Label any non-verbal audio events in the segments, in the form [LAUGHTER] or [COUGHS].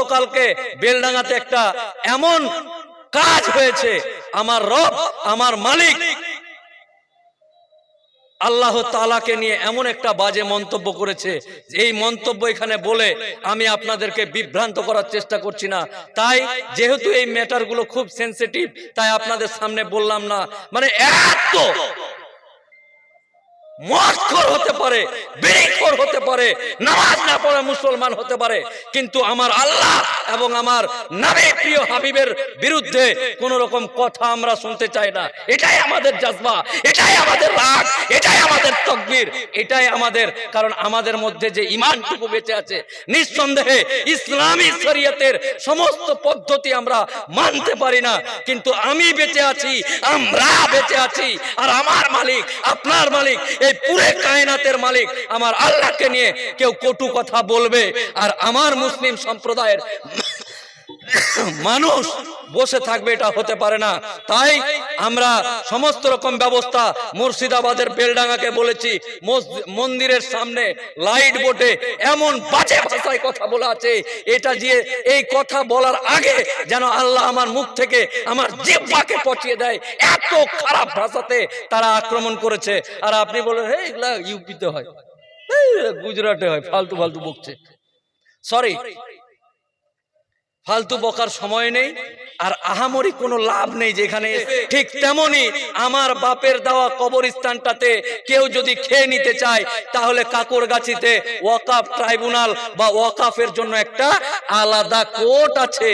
গতকালকে বেলডাঙ্গাতে একটা এমন কাজ হয়েছে। আমার রব, আমার মালিক আল্লাহ তালাকে নিয়ে এমন একটা বাজে মন্তব্য করেছে। এই মন্তব্য এখানে বলে আমি আপনাদেরকে বিভ্রান্ত করার চেষ্টা করছি না। তাই যেহেতু এই ম্যাটারগুলো খুব সেন্সিটিভ, তাই আপনাদের সামনে বললাম না। মানে এত মস্কর হতে কারণ আমাদের মধ্যে যে ইমানটুকু বেঁচে আছে, নিঃসন্দেহে ইসলামী শরীয়তের সমস্ত পদ্ধতি আমরা মানতে পারি না, কিন্তু আমি বেঁচে আছি, আমরা বেঁচে আছি, আর আমার মালিক, আপনার মালিক এই পুরে কায়নাতের মালিক আমার আল্লাহকে নিয়ে কেউ কটু কথা বলবে। আর আমার মুসলিম সম্প্রদায়ের মানুষ বসে থাকবে, এটা হতে পারে না। তাই আমরা সমস্ত রকম ব্যবস্থা মুর্শিদাবাদের বেলডাঙ্গাকে বলেছি মন্দিরের সামনে লাইট বোটে, এমন বাজে ভাষায় কথা বলা আছে। এটা যে এই কথা বলার আগে যেন আল্লাহ আমার মুখ থেকে আমার জিব্বাকে পচিয়ে দেয়, এত খারাপ ভাষাতে তারা আক্রমণ করেছে। আর আপনি বলেন হে এগুলা ইউপিতে হয়। গুজরাটে হয়, ফালতু ফালতু বকছে। সরি ফালতু বকার সময় নেই, আর আহামরি কোনো লাভ নেই যেখানে ঠিক তেমনি আমার বাপের দেওয়া কবরস্থানটাতে কেউ যদি খেয়ে নিতে চায়, তাহলে কাকরগাছিতে ওয়াকাফ ট্রাইব্যুনাল বা ওয়াকাফের জন্য একটা আলাদা কোর্ট আছে,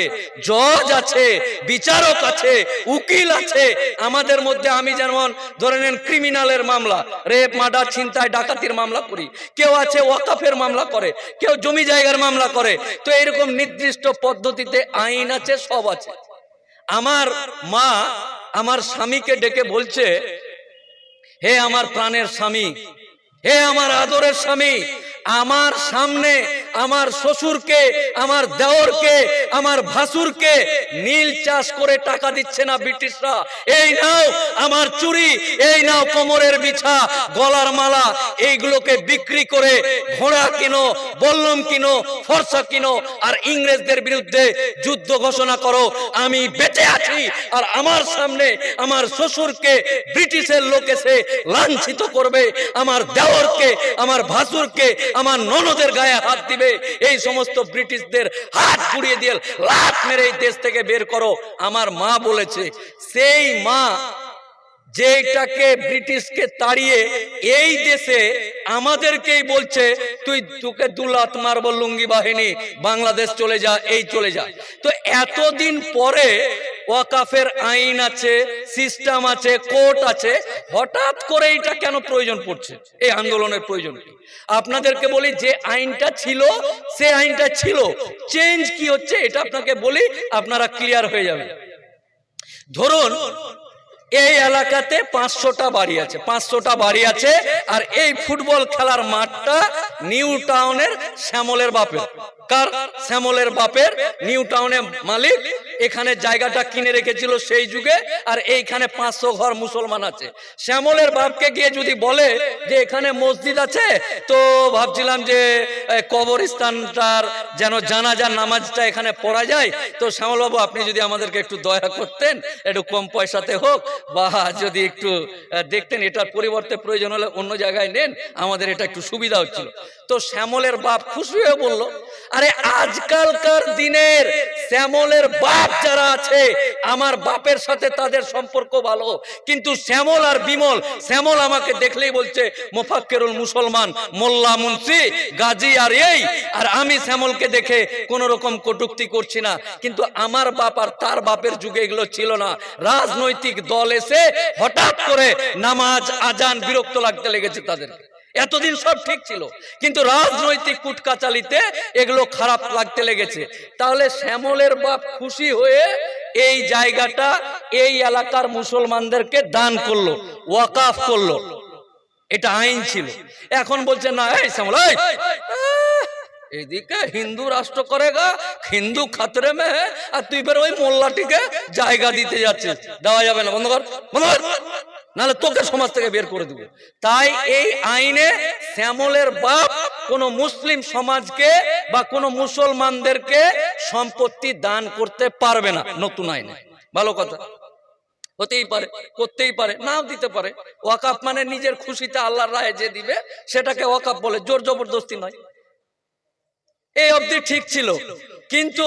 জজ আছে, বিচারক আছে, উকিল আছে। আমাদের মধ্যে আমি যেমন ধরে নেন ক্রিমিনালের মামলা, রেপ, মার্ডার, ছিনতাই, ডাকাতির মামলা করি। কেউ আছে ওয়াকাফের মামলা করে, কেউ জমি জায়গার মামলা করে। তো এরকম নির্দিষ্ট পদ্ধতিতে আইন আছে, সব আছে। আমার মা আমার স্বামীকে ডেকে বলছে, হে আমার প্রাণের স্বামী হে আমার আদরের স্বামী, আমার সামনে আমার শ্বশুরকে, আমার দেওরকে, আমার ভাসুরকে নীল চাষ করে টাকা দিচ্ছে না ব্রিটিশরা। এই নাও আমার চুরি, এই নাও কোমরের বিছা, গলার মালা, এইগুলোকে বিক্রি করে ঘোড়া কিনো, বল্লম কিনো, ফর্সা কিনো, আর ইংরেজদের বিরুদ্ধে যুদ্ধ ঘোষণা করো। আমি বেঁচে আছি, আর আমার সামনে আমার শ্বশুরকে ব্রিটিশের লোক এসে লাঞ্ছিত করবে, আমার দেওরকে আমার ভাসুরকে, আমার ননদের গায়ে হাত দিবে। এই সমস্ত ব্রিটিশদের হাত পুড়িয়ে দিয়ে লাত মেরে এই দেশ থেকে বের করো। আমার মা বলেছে, সেই মা যেটাকে ব্রিটিশকে তাড়িয়ে এই দেশে আমাদেরকেই বলছে, তুই তোকে দুলাত মারবো লুঙ্গি বাহিনী, বাংলাদেশ চলে যা, এই চলে যা। তো এতদিন পরে ওয়াকাফের আইন আছে, সিস্টেম আছে, কোর্ট আছে, হঠাৎ করে এটা কেন প্রয়োজন পড়ছে? এই আন্দোলনের প্রয়োজন? আপনাদেরকে বলি, যে আইনটা ছিল, সে আইনটা ছিল। চেঞ্জ কি হচ্ছে, এটা আপনাকে বলি, আপনারা ক্লিয়ার হয়ে যাবে ধরুন এই এলাকাতে পাঁচশোটা বাড়ি আছে, পাঁচশোটা বাড়ি আছে, আর এই ফুটবল খেলার মাঠটা নিউ টাউনের শ্যামলের বাপের। কার? শ্যামলের বাপের, নিউ টাউনের মালিক। এখানে জায়গাটা কিনে রেখেছিল সেই যুগে, আর এইখানে পাঁচশো ঘর মুসলমান আছে। শ্যামলের বাপকে গিয়ে যদি বলে যে এখানে মসজিদ আছে, তো ভাবছিলাম যে কবরস্থানটার যেন জানাজার নামাজটা এখানে পড়া যায়। তো শ্যামল বাবু আপনি যদি আমাদেরকে একটু দয়া করতেন, একটু কম পয়সাতে হোক, বা যদি একটু দেখতেন এটার পরিবর্তে প্রয়োজন হলে অন্য জায়গায় নেন, আমাদের এটা একটু সুবিধা হচ্ছিল। তো শ্যামলের বাপ খুশি হয়ে বলল আরে আজকালকার দিনের শ্যামলের বাপ যারা আছে, আমার বাপের সাথে তাদের সম্পর্ক ভালো। কিন্তু শ্যামল আর বিমল, শ্যামল আমাকে দেখলেই বলছে, মোফাক্কেরুল মুসলমান, মোল্লা মুন্সি, গাজী আর এই। আর আমি শ্যামলকে দেখে কোন রকম কটুক্তি করছি না। কিন্তু আমার বাপ আর তার বাপের যুগে এগুলো ছিল না। রাজনৈতিক দল এসে হঠাৎ করে নামাজ, আজান বিরক্ত লাগতে লেগেছে তাদের এতদিন সব ঠিক ছিল। কিন্তু রাজনৈতিক কুটকাচালিতে এগুলো খারাপ লাগতে লেগেছে। তাহলে শ্যামলের বাপ খুশি হয়ে এই জায়গাটা, এই এলাকার মুসলমানদেরকে দান করল, ওয়াকাফ করল। এটা আইন ছিল। এখন বলছে, না, এই শ্যামল এদিকে হিন্দু রাষ্ট্র করে গা হিন্দু খাতরে মে আর তুই ফের ওই মোল্লাটিকে জায়গা দিতে যাচ্ছিস। দেওয়া যাবে না, বন্ধ বন্ধ নাহলে তোকে সমাজ থেকে বের করে দেবো। তাই এই আইনে শ্যামলের বাপ কোন মুসলিম সমাজকে বা কোন মুসলমানদেরকে সম্পত্তি দান করতে পারবে না নতুন আইনে। ভালো কথা। হতেই পারে, করতেই পারে, নাও দিতে পারে। ওয়াকাফ মানে নিজের খুশিতে আল্লাহর রায় যে দিবে, সেটাকে ওয়াকাফ বলে, জোর জবরদস্তি নয়। এই অবধি ঠিক ছিল। কিন্তু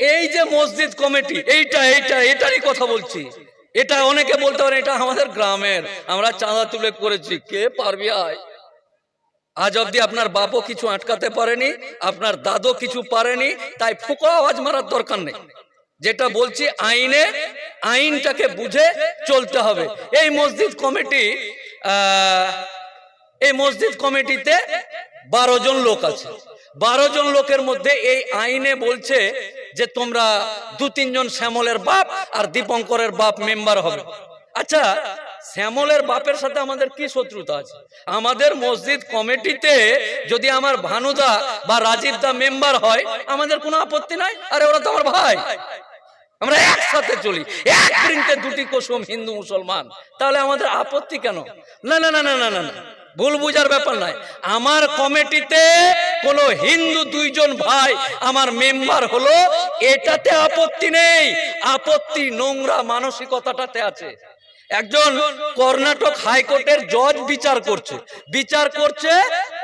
এই যে মসজিদ কমিটি, এইটা এইটা, এটারই কথা বলছি। এটা অনেকে বলতে পারে, এটা আমাদের গ্রামের। আমরা চাঁদা তুলে করেছি। কে পারবি আয়? আজ অব্দি আপনার বাপও কিছু আটকাতে পারেনি, আপনার দাদও কিছু পারেনি, তাই ফুকো আওয়াজ মারার দরকার নেই। যেটা বলছি, আইনে, আইনটাকে বুঝে চলতে হবে। এই মসজিদ কমিটি এই মসজিদ কমিটিতে বারো জন লোক আছে। বারো জন লোকের মধ্যে এই আইনে বলছে যে তোমরা দু তিনজন শ্যামলের বাপ আর দীপঙ্করের বাপ মেম্বার হবে। আচ্ছা শ্যামলের বাপের সাথে আমাদের কি শত্রুতা আছে? আমাদের মসজিদ কমিটিতে যদি আমার ভানুদা বা রাজীব দা মেম্বার হয়, আমাদের কোনো আপত্তি নাই? আরে, ওরা তো আমার ভাই। আমরা একসাথে চলি। এক প্রিন্টে দুটি কুসুম হিন্দু মুসলমান। তাহলে আমাদের আপত্তি কেন? না না না না না না না। ভুল বুঝার ব্যাপার নয়। আমার কমিটিতে কোনো হিন্দু দুইজন ভাই আমার মেম্বার হলো, এটাতে আপত্তি নেই। আপত্তি নোংরা মানসিকতাটাতে আছে। একজন কর্ণাটক হাইকোর্টের জজ বিচার করছে। বিচার করছে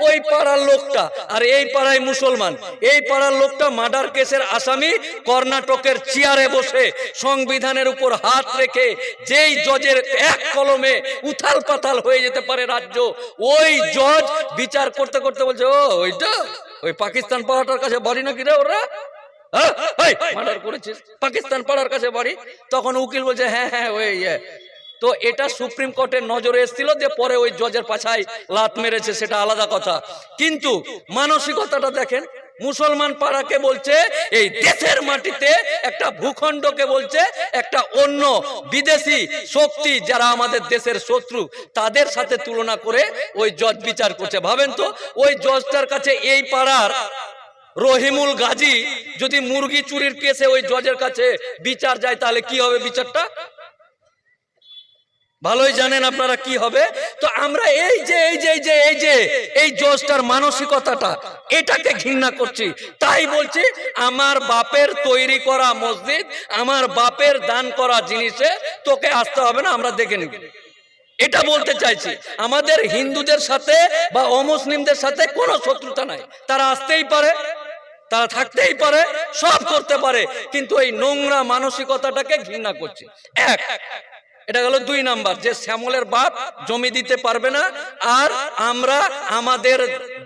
ওই পাড়ার লোকটা। আর এই পাড়ায় মুসলমান। এই পাড়ার লোকটা মার্ডার কেসের আসামি কর্ণাটকের চেয়ারে বসে সংবিধানের উপর হাত রেখে যেই জজের এক কলমে উথাল পাতাল হয়ে যেতে পারে রাজ্য, ওই জজ বিচার করতে করতে বলছে, ও, ওইটা? ওই পাকিস্তান পাড়াটার কাছে বাড়ি নাকি রে ওরা? করেছিস। পাকিস্তান পাড়ার কাছে বাড়ি? তখন উকিল বলছে হ্যাঁ হ্যাঁ ওই ইয়ে। তো এটা সুপ্রিম কোর্টের নজরে এসেছিল যে পরে ওই জজের পাছায় লাত মেরেছে, সেটা আলাদা কথা। কিন্তু মানসিকতাটা দেখেন, মুসলমান পাড়াকে বলছে, এই দেশের মাটিতে একটা ভূখণ্ডকে বলছে, একটা অন্য বিদেশি শক্তি যারা আমাদের দেশের শত্রু, তাদের সাথে তুলনা করে ওই জজ বিচার করছে। ভাবেন তো, ওই জজটার কাছে এই পাড়ার রহিমুল গাজী যদি মুরগি চুরির কেসে ওই জজের কাছে বিচার যায়, তাহলে কি হবে বিচারটা? ভালোই জানেন আপনারা কি হবে? তো আমরা এই যে এই যে এই যে এই যে, এই জজটার মানসিকতাটা, এটাকে ঘৃণা করছি। তাই বলছি, আমার বাপের তৈরি করা মসজিদ, আমার বাপের দান করা জিনিসে তোকে আসতে হবে না, আমরা দেখে নিব। এটা বলতে চাইছি, আমাদের হিন্দুদের সাথে বা অমুসলিমদের সাথে কোনো শত্রুতা নাই। তারা আসতেই পারে, তারা থাকতেই পারে, সব করতে পারে, কিন্তু এই নোংরা মানসিকতাটাকে ঘৃণা করছি। এক এটা গেল দুই নাম্বার, যে শ্যামলের বাপ জমি দিতে পারবে না, আর আমরা আমাদের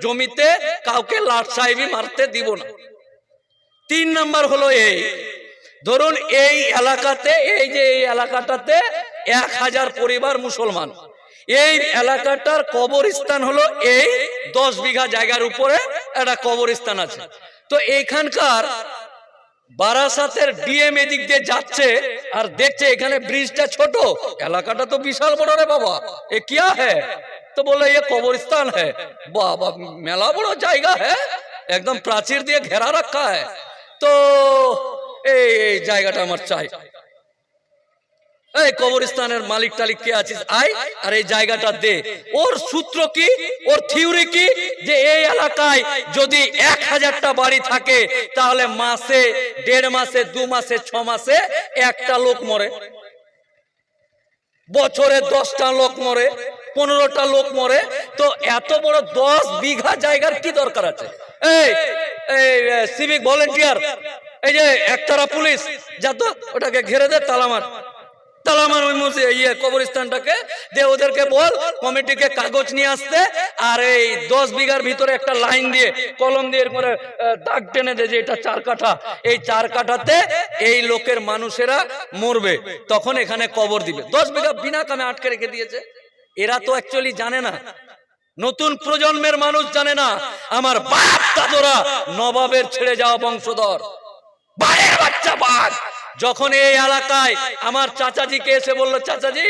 জমিতে কাউকে লাট সাহেবি মারতে দিব না। তিন নাম্বার হলো এই, ধরুন এই এলাকাতে, এই যে এই এলাকাটাতে এক হাজার পরিবার মুসলমান। এই এলাকাটার কবরস্থান হলো এই দশ বিঘা জায়গার উপরে একটা কবরস্থান আছে। তো এইখানকার বারাসাতের ডিএম এদিক দিয়ে যাচ্ছে আর দেখছে এখানে ব্রিজটা ছোট। এলাকাটা তো বিশাল বড় রে বাবা। এ কিয়া হ্যাঁ তো বলে, এ কবরস্থান হ্যাঁ বাবা, মেলা বড় জায়গা হ্যাঁ একদম প্রাচীর দিয়ে ঘেরা রাখা হ্যাঁ তো এই জায়গাটা আমার চাই। এই কবরস্থানের মালিক টালিক কে আছিস? আয়, আর এই জায়গাটা দে। ওর সূত্র কি? ওর থিওরি কি? যে এই এলাকায় যদি এক হাজারটা বাড়ি থাকে, তাহলে মাসে, দেড় মাসে, দু মাসে, ছ মাসে একটা লোক মরে। বছরে দশটা লোক মরে, পনেরোটা লোক মরে। তো এত বড় দশ বিঘা জায়গার কি দরকার আছে? এই সিভিক ভলেন্টিয়ার এই যে একতারা পুলিশ, যা তো ওটাকে ঘিরে দে তালামার ইয়ে মানুষেরা মরবে। তখন এখানে কবর দিবে। দশ বিঘা বিনা কামে আটকে রেখে দিয়েছে। এরা তো অ্যাকচুয়ালি জানে না। নতুন প্রজন্মের মানুষ জানে না। আমার বাপ, দাদরা নবাবের ছেড়ে যাওয়া বংশধর। বাচ্চা বাঘ যখন এই এলাকায় আমার চাচাজিকে এসে বলল, চাচাজি,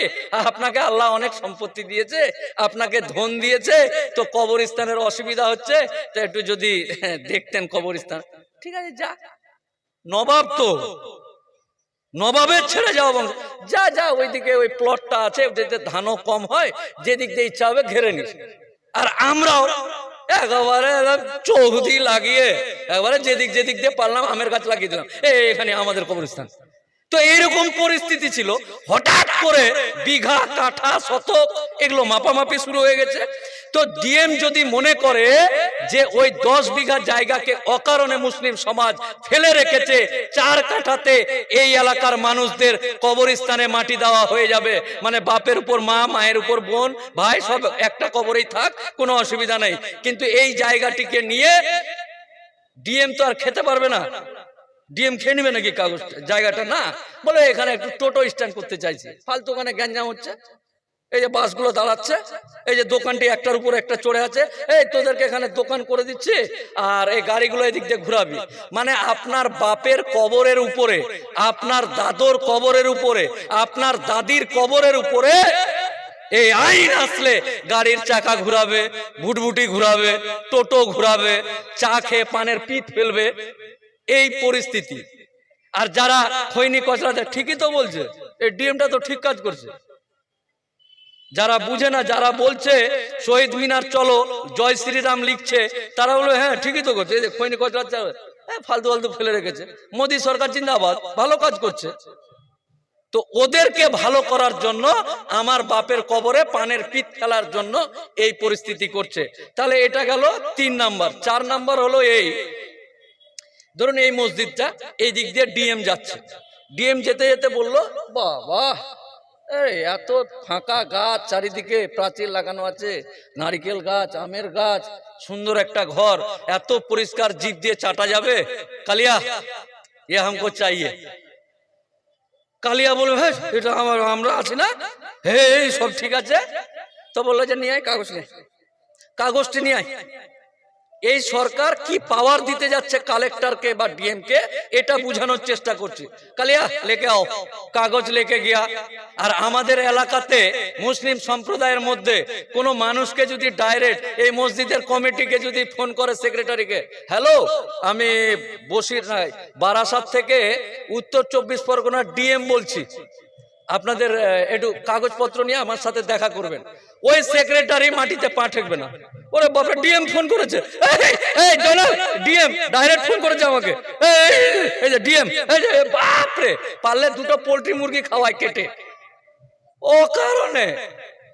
আপনাকে আল্লাহ অনেক সম্পত্তি দিয়েছে, আপনাকে ধন দিয়েছে, তো কবরস্থানের অসুবিধা হচ্ছে, তো একটু যদি দেখতেন কবরস্থান। ঠিক আছে, যা। নবাব তো? নবাবের ছেড়ে যাওয়া বংশ, যা যা, ওইদিকে ওই প্লটটা আছে ধানও কম হয়, যেদিক দিয়ে ইচ্ছা হবে ঘেরে নিস। আর আমরাও একেবারে চোখ দিয়ে লাগিয়ে, একবারে যেদিক যেদিক দিয়ে পারলাম, আমের গাছ লাগিয়ে দিলাম। এখানে আমাদের কবরস্থান। তো এইরকম পরিস্থিতি ছিল। হঠাৎ করে বিঘা কাঠা শতক, এগুলো মাপামাপি শুরু হয়ে গেছে। তো ডিএম যদি মনে করে যে ওই দশ বিঘা জায়গাকে অকারণে মুসলিম সমাজ ফেলে রেখেছে, চার কাঠাতে এই এলাকার মানুষদের কবরস্থানে মাটি দেওয়া হয়ে যাবে। মানে বাপের উপর মা, মায়ের উপর বোন, ভাই, সব একটা কবরেই থাক, কোনো অসুবিধা নেই। কিন্তু এই জায়গাটিকে নিয়ে ডিএম তো আর খেতে পারবে না। ডিএম খেয়ে নেবে নাকি কাগজ জায়গাটা না? বলে এখানে একটু টোটো স্ট্যান্ড করতে চাইছে। ফালতু ওখানে গ্যাঞ্জাম হচ্ছে। এই যে বাসগুলো দাঁড়াচ্ছে, এই যে দোকানটি একটার উপর একটা চড়ে আছে, এই তোদেরকে এখানে দোকান করে দিচ্ছি, আর এই গাড়িগুলো এদিক দিয়ে ঘুরাবি। মানে আপনার বাপের কবরের উপরে, আপনার দাদর কবরের উপরে, আপনার দাদির কবরের উপরে এই আইন আসলে গাড়ির চাকা ঘুরাবে, ভুটভুটি ঘুরাবে, টোটো ঘুরাবে, চা খেয়ে পানের পিঠ ফেলবে, এই পরিস্থিতি। আর যারা খৈনি কচরা ঠিকই তো বলছে, এই ডিএমটা তো ঠিক কাজ করছে। যারা বুঝে না, যারা বলছে, শহীদ মিনার চলো, জয় শ্রীরাম লিখছে, তারা বলে হ্যাঁ ঠিকই তো করছে খৈনি কচরা হ্যাঁ ফালতু ফালতু ফেলে রেখেছে, মোদী সরকার জিন্দাবাদ, ভালো কাজ করছে। তো ওদেরকে ভালো করার জন্য আমার বাপের কবরে পানের পিঠ খেলার জন্য এই পরিস্থিতি করছে। তাহলে এটা গেল তিন নাম্বার, চার নাম্বার হলো এই। ধরুন এই মসজিদটা, এই দিক দিয়ে ডিএম যাচ্ছে। ডিএম যেতে যেতে বলল এই এত ফাঁকা গাছ, চারিদিকে প্রাচীর লাগানো আছে, নারিকেল গাছ, আমের গাছ, সুন্দর একটা ঘর, এত পরিষ্কার জীব দিয়ে চাটা যাবে। কালিয়া, এ হামকো চাইয়ে। কালিয়া বলবে এটা আমার, আমরা আছি না? হে সব ঠিক আছে? তো বলল যে, নিয়ে আয়, কাগজ নিয়ে কাগজটি নিয়ে আয়। এই সরকার কি পাওয়ার দিতে যাচ্ছে কালেক্টরকে বা ডিএম কে, এটা বোঝানোর চেষ্টা করছে। কালিয়া লেকে আও। কাগজ লেকে গিয়া। আর আমাদের এলাকাতে মুসলিম সম্প্রদায়ের মধ্যে কোনো মানুষকে যদি ডাইরেক্ট এই মসজিদের কমিটিকে যদি ফোন করে সেক্রেটারিকে হ্যালো আমি বসির বারাসাত থেকে উত্তর চব্বিশ পরগনার ডিএম বলছি। আপনাদের একটু কাগজপত্র নিয়ে আমার সাথে দেখা করবেন। ওই সেক্রেটারি মাটিতে পা ঠেকবে না। ওরে বাপরে ডিএম ফোন করেছে। এই, জনাব ডিএম ডাইরেক্ট ফোন করেছে আমাকে। এই যে ডিএম এই যে বাপরে পারলে দুটো পোল্ট্রি মুরগি খাওয়ায় কেটে। ও কারণে।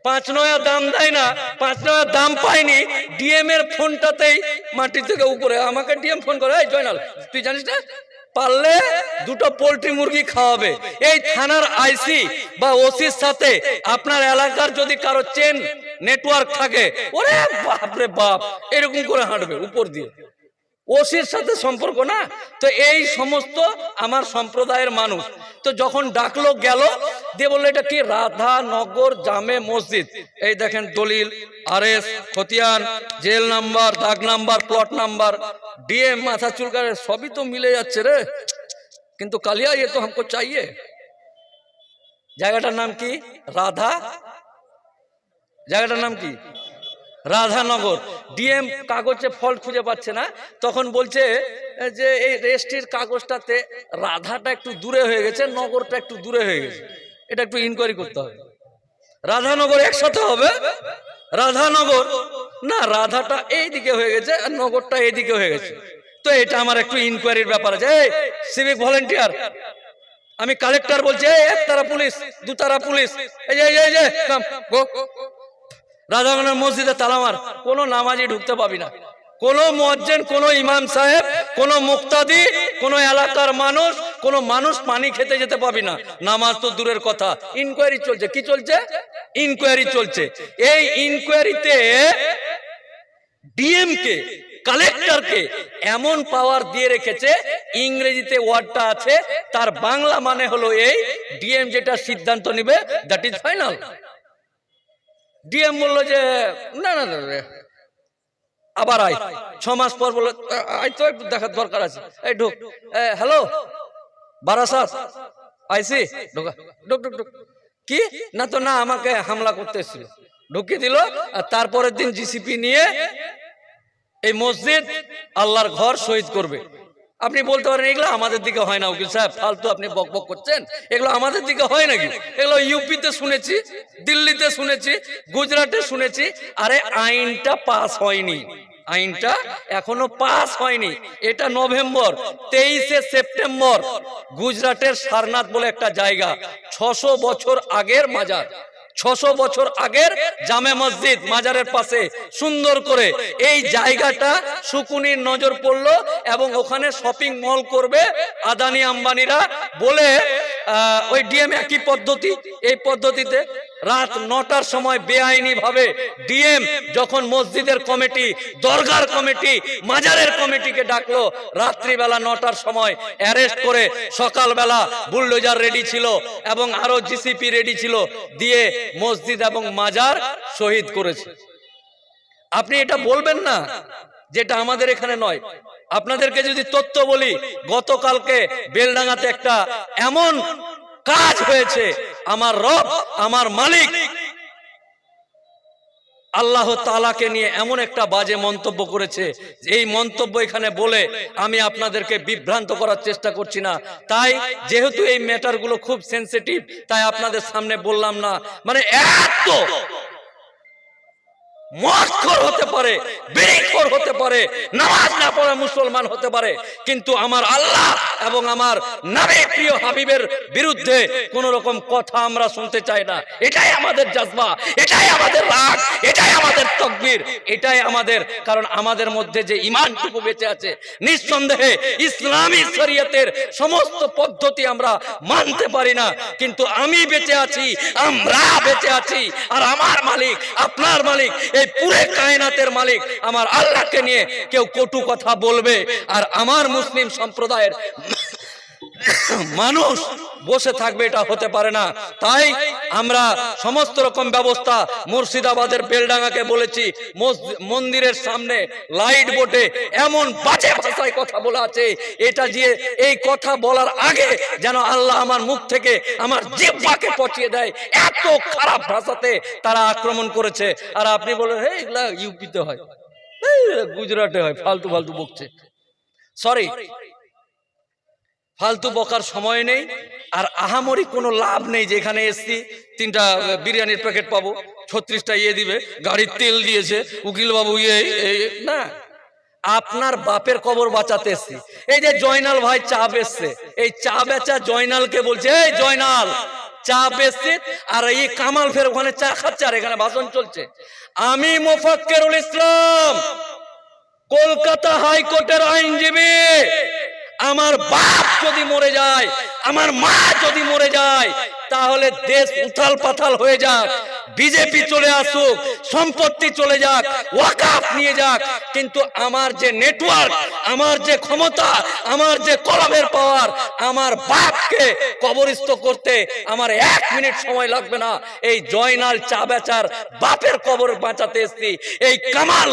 পাঁচ নয়া দাম দেয় না পাঁচ নয়া দাম পায়নি ডিএম এর ফোনটাতেই মাটি থেকে উপরে। আমাকে ডিএম ফোন করে। এই জয়নাল তুই জানিস না? পারলে দুটো পোল্ট্রি মুরগি খাওয়াবে। এই থানার আইসি বা ওসির সাথে আপনার এলাকার যদি কারও চেন নেটওয়ার্ক থাকে, ওরে বাপরে বাপ, এরকম করে হাঁটবে উপর দিয়ে। ওসির সাথে সম্পর্ক না? তো এই সমস্ত আমার সম্প্রদায়ের মানুষ। তো যখন ডাকলো, গেল, দিয়ে বলল, এটা কি রাধানগর জামে মসজিদ? এই দেখেন দলিল, আরএস, খতিয়ান, জেল নাম্বার, দাগ নাম্বার, প্লট নাম্বার, ডিএম, মাথা চুলকারে সবই তো মিলে যাচ্ছে রে। কিন্তু কালিয়া ইয়ে তো আমাকে চাইয়ে। জায়গাটার নাম কি? রাধা? জায়গাটার নাম কি? রাধানগর। ডিএম কাগজে ফল খুঁজে পাচ্ছে না। তখন বলছে যে এই রেস্টির কাগজটাতে রাধাটা একটু দূরে হয়ে গেছে নগরটা একটু দূরে হয়ে গেছে। এটা একটু ইনকোয়ারি করতে হবে। রাধানগর একসাথে হবে? রাধানগর? না রাধাটা এই দিকে হয়ে গেছে আর নগরটা এইদিকে হয়ে গেছে। তো এটা আমার একটু ইনকোয়ারির ব্যাপার আছে। সিভিক ভলেন্টিয়ার আমি কালেক্টর বলছি একতারা পুলিশ দুতারা পুলিশ এই যে এই যে, গো রাধাগণের মসজিদে তালামার কোন নামাজি ঢুকতে পাবি না। কোন মজ্জেন কোন ইমাম সাহেব, কোন মুক্তাদি, কোন এলাকার মানুষ, কোন মানুষ পানি খেতে যেতে পাবি না। নামাজ তো দূরের কথা। ইনকোয়ারি চলছে। কি চলছে? ইনকোয়ারি চলছে। এই ইনকোয়ারিতে ডিএম কে কালেক্টরকে এমন পাওয়ার দিয়ে রেখেছে, ইংরেজিতে ওয়ার্ডটা আছে, তার বাংলা মানে হলো এই, ডিএম যেটা সিদ্ধান্ত নিবে দ্যাট ইজ ফাইনাল ডিএম বলল যে, না না না আবার আয়। ছ মাস পর বলল "আ- আয় তো, একটু দেখার দরকার আছে। এই ঢুক। হ্যালো? বারাসাত আইসি? ঢোকা। ঢুক ঢুক ঢুক। কি? না তো, না, আমাকে হামলা করতে এসেছিল। ঢুকিয়ে দিল? আর তারপরের দিন জিসিপি নিয়ে এই মসজিদ আল্লাহর ঘর শহীদ করবে। আপনি বলতে পারেন, এগুলো আমাদের দিকে হয় না, উকিল সাহেব। ফালতু আপনি বক বক করছেন, এগুলো আমাদের দিকে হয় নাকি? এগুলো ইউপিতে শুনেছি, দিল্লিতে শুনেছি, গুজরাটে শুনেছি, আরে আইনটা পাস হয়নি। আইনটা এখনও পাস হয়নি। এটা নভেম্বর, তেইশে সেপ্টেম্বর, গুজরাটের সারনাথ বলে একটা জায়গা। ছশো বছর আগের মাজার। ছশো বছর আগের জামে মসজিদ মাজারের পাশে সুন্দর করে এই জায়গাটা সুকুনির নজর পড়ল এবং ওখানে শপিং মল করবে আদানি আম্বানিরা বলে ওই ডিএম একই পদ্ধতি, এই পদ্ধতিতে রাত নটার সময় বেআইনি ভাবে ডিএম যখন মসজিদের কমিটি, দরগার কমিটি, মাজারের কমিটিকে ডাকলো, রাত্রিবেলা নটার সময় অ্যারেস্ট করে সকালবেলা বুলডোজার রেডি ছিল এবং আরও জিসিপি রেডি ছিল দিয়ে মসজিদ এবং মাজার শহীদ করেছে। আপনি এটা বলবেন না যেটা আমাদের এখানে নয়। আপনাদেরকে যদি তথ্য বলি, গতকালকে বেলডাঙ্গাতে একটা এমন কাজ হয়েছে আমার রব, আমার মালিক। আল্লাহ তালাকে নিয়ে এমন একটা বাজে মন্তব্য করেছে, এই মন্তব্য এখানে বলে আমি আপনাদেরকে বিভ্রান্ত করার চেষ্টা করছি না। তাই যেহেতু এই ম্যাটারগুলো খুব সেন্সিটিভ তাই আপনাদের সামনে বললাম না। মানে এত মদখোর হতে পারে বেরিখোর হতে পারে, নামাজ না পড়া মুসলমান হতে পারে, কিন্তু আমার আল্লাহ এবং আমার প্রিয় হাবিবের বিরুদ্ধে কোন রকম কথা আমরা শুনতে চাই না। এটাই আমাদের জজবা, এটাই আমাদের রাগ, এটাই আমাদের তকবীর, এটাই আমাদের, কারণ আমাদের মধ্যে যে ইমানটুকু বেঁচে আছে, নিঃসন্দেহে ইসলামী শরীয়তের সমস্ত পদ্ধতি আমরা মানতে পারি না, কিন্তু আমি বেঁচে আছি, আমরা বেঁচে আছি, আর আমার মালিক, আপনার মালিক, এই পুরে কায়নাতের মালিক আমার আল্লাহকে নিয়ে কেউ কটু কথা বলবে। আর আমার মুসলিম সম্প্রদায়ের [COUGHS] মানুষ বসে থাকবে, এটা হতে পারে না। তাই আমরা সমস্ত রকম ব্যবস্থা মুর্শিদাবাদের বেলডাঙ্গাকে বলেছি মন্দিরের সামনে লাইট বোটে, এমন বাজে ভাষায় কথা বলা আছে। এটা যে এই কথা বলার আগে যেন আল্লাহ আমার মুখ থেকে আমার জিব্বাকে পচিয়ে দেয়, এত খারাপ ভাষাতে তারা আক্রমণ করেছে। আর আপনি বলেন হে এগুলা ইউপিতে হয় গুজরাটে হয়, ফালতু ফালতু বকছে। সরি ফালতু বকার সময় নেই, আর আহামরি কোনো লাভ নেই যে এখানে এসছি, তিনটা বিরিয়ানির প্যাকেট পাবো, ছত্রিশটা ইয়ে দিবে, গাড়ির তেল দিয়েছে উকিল বাবু ইয়ে না। আপনার বাপের কবর বাঁচাতে এসছি। এই যে জয়নাল ভাই চা বেচছে, এই চা বেচা জয়নালকে বলছে, এই জয়নাল, চা বেচছে, আর এই কামাল ফের ওখানে চা খাচ্ছে, আর এখানে ভাষণ চলছে। আমি মোফাক্কেরুল ইসলাম, কলকাতা হাইকোর্টের আইনজীবী। আমার বাপ যদি মরে যায়, আমার মা যদি মরে যায়, তাহলে দেশ উথাল পাথাল হয়ে যাক, বিজেপি চলে আসুক, সম্পত্তি চলে যাক, ওয়াকাফ নিয়ে যাক, কিন্তু আমার যে নেটওয়ার্ক আমার যে ক্ষমতা, আমার যে কলমের পাওয়ার, আমার বাপকে কবরস্থ করতে আমার এক মিনিট সময় লাগবে না। এই জয়নাল চা বেচার বাপের কবর বাঁচাতে এসছি। এই কামাল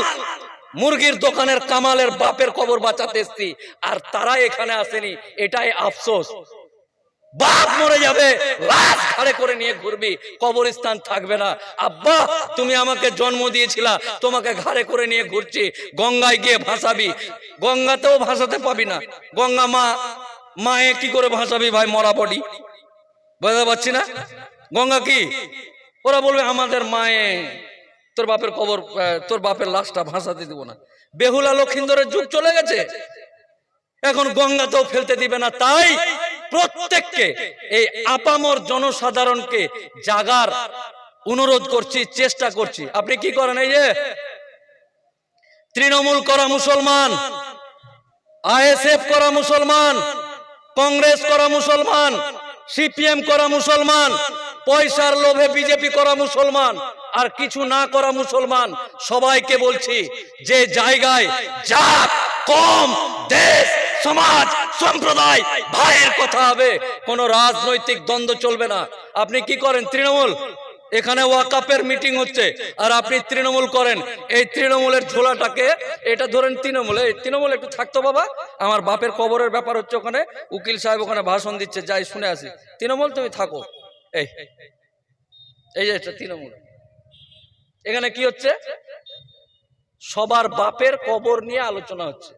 মুরগির দোকানের কামালের বাপের কবর বাঁচাতে এসছি, আর তারা এখানে আসেনি, এটাই আফসোস। বাপ মরে যাবে, লাশ ঘাড়ে করে নিয়ে ঘুরবি, কবরস্থান থাকবে না। আব্বা, তুমি আমাকে জন্ম দিয়েছিলা, তোমাকে ঘাড়ে করে নিয়ে ঘুরছি, গঙ্গায় গিয়ে ভাসাবি। গঙ্গাতেও ভাসাতে পাবি না। গঙ্গা মা, মায়ে কি করে ভাসাবি ভাই, মরা বডি? বুঝতে পারছি না? গঙ্গা কি? ওরা বলবে, আমাদের মায়ে। তোর বাপের কবর তোর বাপের লাশটা ভাসাতে দিব না। বেহুলা লক্ষিন্দরের যুগ চলে গেছে। এখন গঙ্গাতেও ফেলতে দিবে না। তাই প্রত্যেককে এই আপামর জনসাধারণকে জাগার অনুরোধ করছি, চেষ্টা করছি। আপনি কি করেন এই যে? তৃণমূল করা মুসলমান, আইএসএফ করা মুসলমান, কংগ্রেস করা মুসলমান, সিপিএম করা মুসলমান পয়সার লোভে বিজেপি করা মুসলমান আর কিছু না করা মুসলমান, সবাইকে বলছি, যে জায়গায় যা কম দেশ, সমাজ, সম্প্রদায়, ভাইয়ের কথা হবে, কোন রাজনৈতিক দ্বন্দ্ব চলবে না। আপনি কি করেন তৃণমূল? এখানে ওয়াকাপের মিটিং হচ্ছে, আর আপনি তৃণমূল করেন। এই তৃণমূলের ঝোলাটাকে, এটা ধরেন তৃণমূল, এই তৃণমূল একটু থাকতো বাবা, আমার বাপের কবরের ব্যাপার হচ্ছে ওখানে, উকিল সাহেব ওখানে ভাষণ দিচ্ছে, যাই শুনে আসি। তৃণমূল তুমি থাকো। এই এই যে তৃণমূল। এখানে কি হচ্ছে? সবার বাপের কবর নিয়ে আলোচনা হচ্ছে।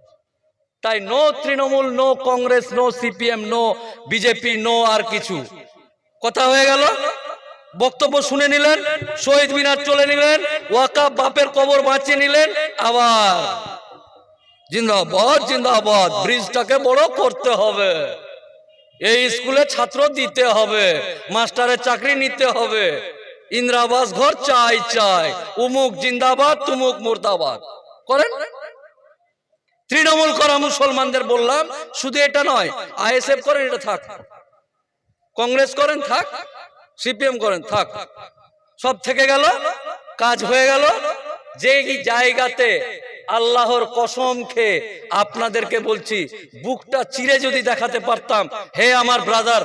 তাই no Trinamool, no Congress, no CPM, no BJP, no আর কিছু। কথা হয়ে গেল? বক্তব্য শুনে নিলেন, শহীদ মিনার চলে নিলেন ওয়াকা বাপের কবর বাঁচিয়ে নিলেন, আবার। জিন্দাবাদ জিন্দাবাদ, ব্রিজটাকে বড় করতে হবে। এই স্কুলে ছাত্র দিতে হবে, মাস্টারের চাকরি নিতে হবে। ইন্দ্রাবাস ঘর চাই চাই। উমুক জিন্দাবাদ, তুমুক মুর্দাবাদ। করেন? তৃণমূল করা মুসলমানদের বললাম, শুধু এটা নয়, আইএসএফ করেন, এটা থাক। কংগ্রেস করেন, থাক। সিপিএম করেন, থাক। সব থেকে গেল, কাজ হয়ে গেল। যে জায়গাতে আল্লাহর কসম খেয়ে আপনাদেরকে বলছি, বুকটা চিরে যদি দেখাতে পারতাম, হে আমার ব্রাদার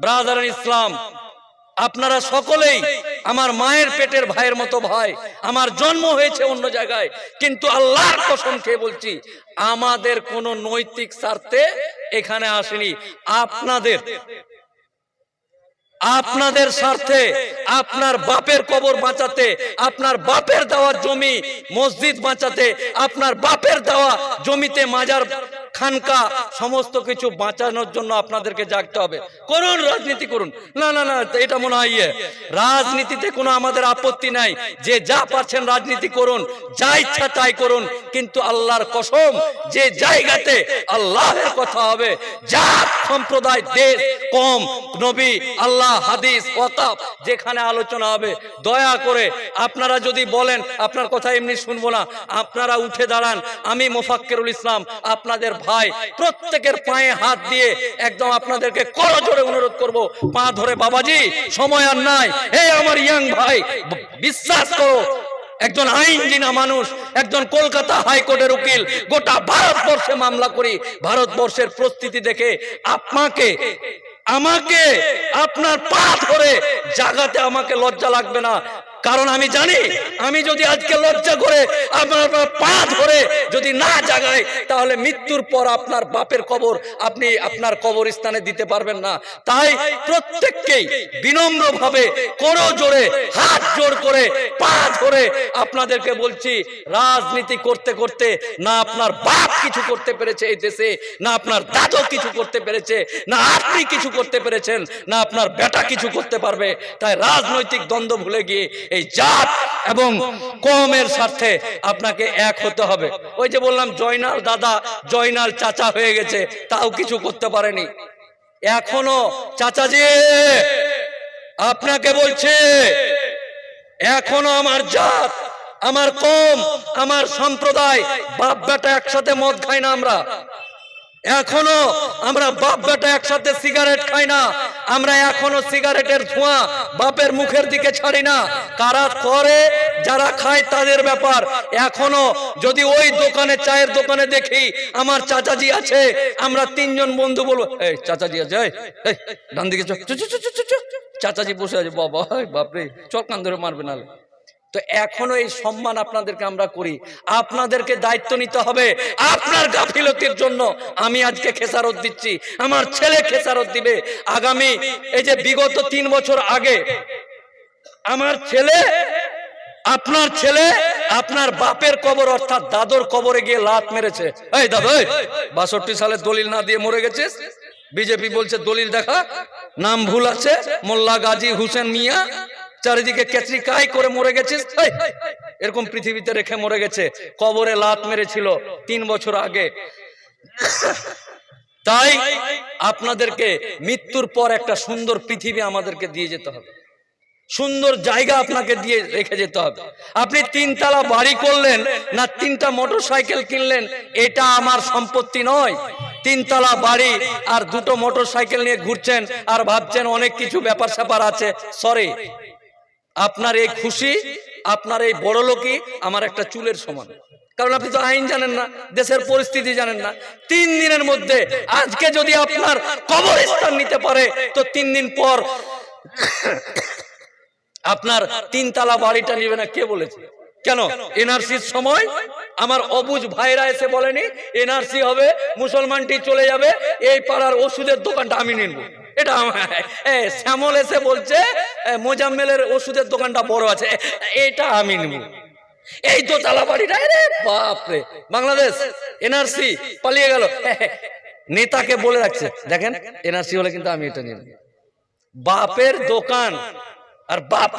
ব্রাদার ইসলাম আপনারা সকলেই আমার মায়ের পেটের ভাইয়ের মতো ভাই, আমার জন্ম হয়েছে অন্য জায়গায়, কিন্তু আল্লাহর কসম খেয়ে বলছি, আমাদের কোনো নৈতিক স্বার্থে এখানে আসেনি। আপনাদের আপনাদের স্বার্থে, আপনার বাপের কবর বাঁচাতে, আপনার বাপের দেওয়া জমি মসজিদ বাঁচাতে, আপনার বাপের দেওয়া জমিতে মাজার খানকা সমস্ত কিছু বাঁচানোর জন্য আপনাদেরকে জাগতে হবে। করুন, রাজনীতি করুন। না না না, এটা মনে হয় ইয়ে। রাজনীতিতে কোনো আমাদের আপত্তি নাই। যে যা পারছেন রাজনীতি করুন, যা ইচ্ছা তাই করুন। কিন্তু আল্লাহর কসম, যে জায়গাতে আল্লাহের কথা হবে যা সম্প্রদায়, দেশ, কম, নবী, আল্লাহ, হাদিস ওয়াকাফ যেখানে আলোচনা হবে, দয়া করে আপনারা যদি বলেন, আপনার কথা এমনি শুনব না। আপনারা উঠে দাঁড়ান, আমি মোফাক্কেরুল ইসলাম, আপনাদের ভাই, প্রত্যেকের পায়ে হাত দিয়ে একদম আপনাদেরকে করজোরে অনুরোধ করব। পা ধরে বাবাজি, সময় আর নাই। হে আমার ইয়াং ভাই, বিশ্বাস করো, একজন আইনজীনা মানুষ, একজন কলকাতা হাইকোর্টের উকিল, গোটা ভারতবর্ষে মামলা করি। ভারতবর্ষের প্রস্তুতি দেখে আপনাকে, আমাকে, আপনার পা ধরে জাগাতে আমাকে লজ্জা লাগবে না। কারণ আমি জানি, আমি যদি আজকে লজ্জা করে আপনার পা ধরে যদি না জাগাই, তাহলে মৃত্যুর পর আপনার বাপের কবর আপনি আপনার কবরস্থানে দিতে পারবেন না। তাই প্রত্যেককেই বিনম্রভাবে করো জোরে হাত জোর করে, পা ধরে আপনাদেরকে বলছি, রাজনীতি করতে করতে না আপনার বাপ কিছু করতে পেরেছে এই দেশে, না আপনার দাদু কিছু করতে পেরেছে, না আপনি কিছু করতে পেরেছেন, না আপনার বেটা কিছু করতে পারবে। তাই রাজনৈতিক দ্বন্দ্ব ভুলে গিয়ে এই জাত এবং কমের স্বার্থে আপনাকে এক হতে হবে। ওই যে বললাম, জয়নাল দাদা, জয়নাল চাচা হয়ে গেছে, তাও কিছু করতে পারেনি। এখনও চাচাজি আপনাকে বলছে, এখনও আমার জাত, আমার কম, আমার সম্প্রদায় বাপ বেটা একসাথে মদ খাই না আমরা। এখনও আমরা বাপ বেটা একসাথে সিগারেট খাই না, আমরা এখনও সিগারেটের ধোঁয়া বাপের মুখের দিকে ছাড়ি না। কারা করে? যারা খায় তাদের ব্যাপার। এখনও যদি ওই দোকানে, চায়ের দোকানে দেখি, আমার চাচাজি আছে, আমরা তিনজন বন্ধু বলব, এই, চাচাজি আছে ডান দিকে। চাচাজি বসে আছে, বাবা বাপরে, চল কান ধরে মারবে না তো এখনও এই সম্মান আপনাদেরকে আমরা করি। আপনাদেরকে দায়িত্ব নিতে হবে আপনার গাফিলতির জন্য। আমি আজকে খেসারত দিচ্ছি। আমার ছেলে খেসারত দিবে। আগামী এই যে বিগত তিন বছর আগে আমার ছেলে, আপনার ছেলে, আপনার বাপের কবর অর্থাৎ দাদর কবরে গিয়ে লাত মেরেছে। এই দাদা বাষট্টি সালে দলিল না দিয়ে মরে গেছিস? বিজেপি বলছে, দলিল দেখা, নাম ভুল আছে, মোল্লা গাজী হুসেন মিয়া চারিদিকে কেচরি কাই করে মরে গেছিস? এরকম পৃথিবীতে রেখে মরে গেছে। কবরে লাত মেরেছিল তিন বছর আগে। তাই আপনাদেরকে মৃত্যুর পর একটা সুন্দর পৃথিবী আমাদেরকে দিয়ে যেতে হবে। সুন্দর জায়গা আপনাকে দিয়ে রেখে যেতে হবে। আপনি তিনতলা বাড়ি করলেন না তিনটা মোটর সাইকেল কিনলেন, এটা আমার সম্পত্তি নয়। তিনতলা বাড়ি আর দুটো মোটর সাইকেল নিয়ে ঘুরছেন আর ভাবছেন অনেক কিছু ব্যাপার স্যাপার আছে। সরি আপনার এই খুশি, আপনার এই বড় লোকই আমার একটা চুলের সমান। কারণ আপনি তো আইন জানেন না, দেশের পরিস্থিতি জানেন না। তিন দিনের মধ্যে, আজকে যদি আপনার কবরস্থান নিতে পারে, তো তিন দিন পর আপনার তিনতলা বাড়িটা নিবে না, কে বলেছে? কেন? এনআরসির সময়? আমার অবুজ ভাইরা এসে বলেনি, এনআরসি হবে, মুসলমানটি চলে যাবে, এই পাড়ার ওষুধের দোকানটা আমি নিনবো এটা শ্যামল এসে বলছে মোজাম্মেলের ওষুধের দোকানটা বড় আছে। এটা আমি নিব। এই দোতলা বাড়িটা রে বাপ রে বাংলাদেশ, এনআরসি, পালিয়ে গেল। নেতাকে বলে রাখছে। দেখেন, এনআরসি হলে কিন্তু আমি এটা নিয়ে। বাপের দোকান। আর বাপের